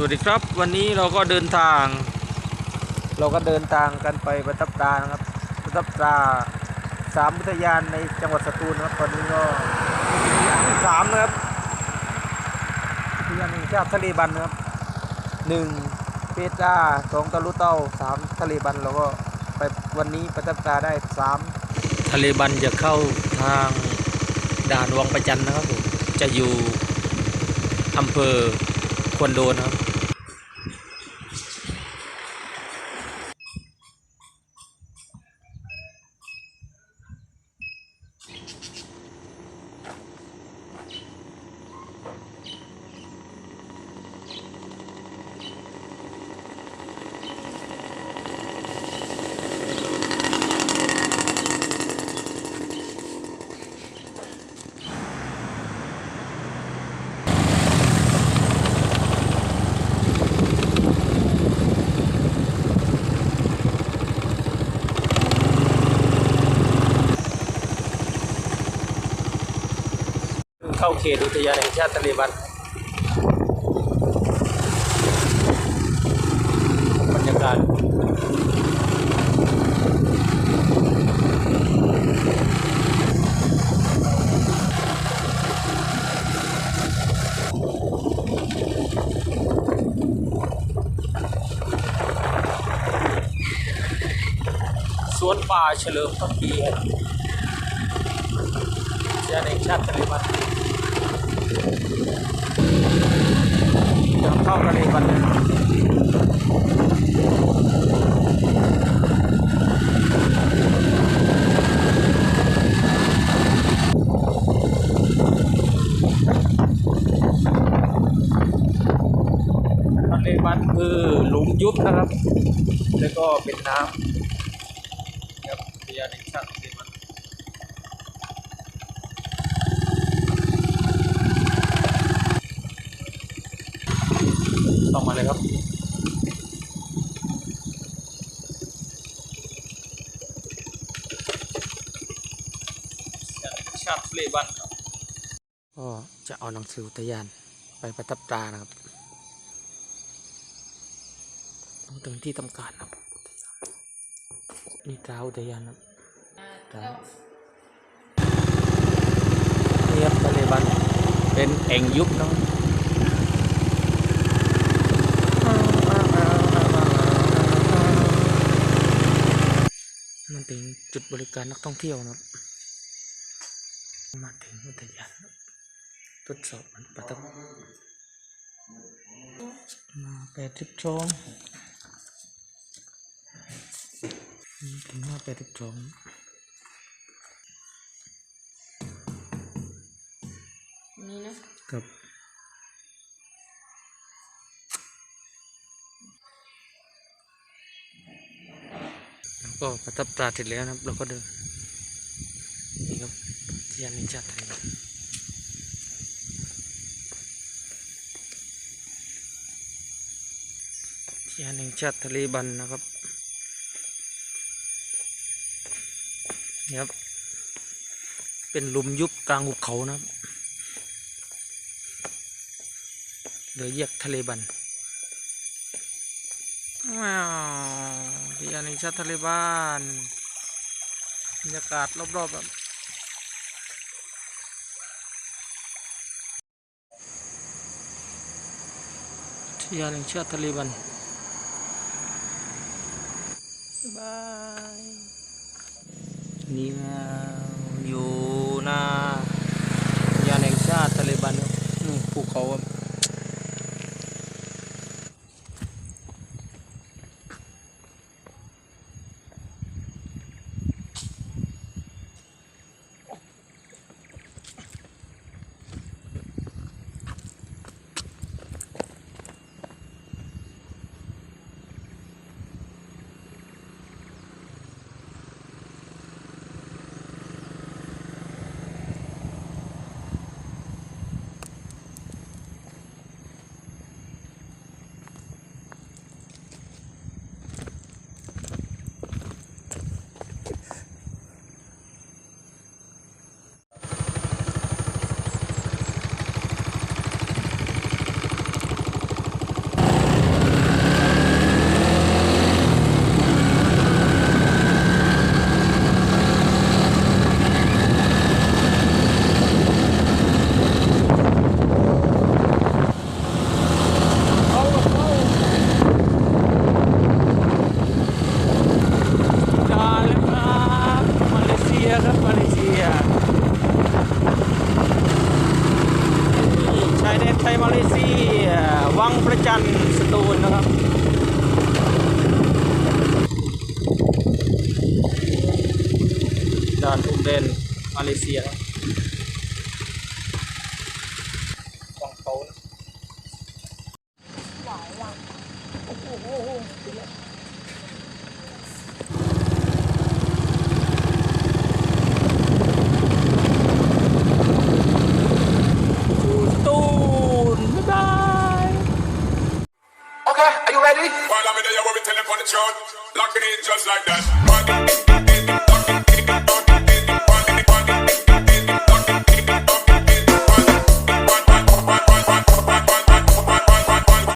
สวัสดีครับวันนี้เราก็เดินทาง เราก็เดินทางกันไปประทับตานะครับ ประทับตาสามอุทยานในจังหวัดสตูลนะครับตอนนี้ก็ที่สามนะครับอุทยานแห่งชาติทะเลบันนะครับหนึ่งเปตราสองตะลุเต้าสามทะเลบันเราก็ไปวันนี้ประทับตาได้สามทะเลบันจะเข้าทางด่านวังประจันนะครับผมจะอยู่อำเภอ ควรโดนครับาเขตอุทยานแห่งชาติทะเลบันบรรยากาศสวนป่าเฉลิมพระเกียรติอุทยานแห่งชาติทะเลบัน จะเข้าทะเลบันนะทะเลบันคือหลุมยุบนะครับ แล้วก็เป็นน้ำครับพยาแห่งชาติทะเลบัน ต้องมาเลยครับ ชาติทะเลบันครับก็จะเอาหนังสืออุทยานไปประทับตรานะครับถึงที่ทำการนะครับนี่ตราอุทยานครับตรานี่ครับทะเลบันเป็นแอ่งยุบเนาะมันถึงจุดบริการนักท่องเที่ยวนะครับ มาถึงอุทยานครับทดสอบมันประทับมาแปดสิบสองถึงมาแปดสิบสองนี่นะกับแล้วก็ประทับตราเสร็จแล้วนะครับ เราก็เดินนี่ครับ อุทยานแห่งชาติไทยครับอุทยานแห่งชาติทะเลบันนะครับนี่ครับ เป็นหลุมยุบกลางหุบเขานะครับเดือแยกทะเลบันว้าวยานแห่งชาติทะเลบันบรรยากาศรอบๆแบบ อุทยานแห่งชาติทะเลบันบายนี่นะอยู่หน้าอุทยานแห่งชาติทะเลบันครับนี่ภูเขาครับ ที่วังประจันสตูลนะครับด่านพรมแดนมาเลเซียครับวังเขานะ Just like that.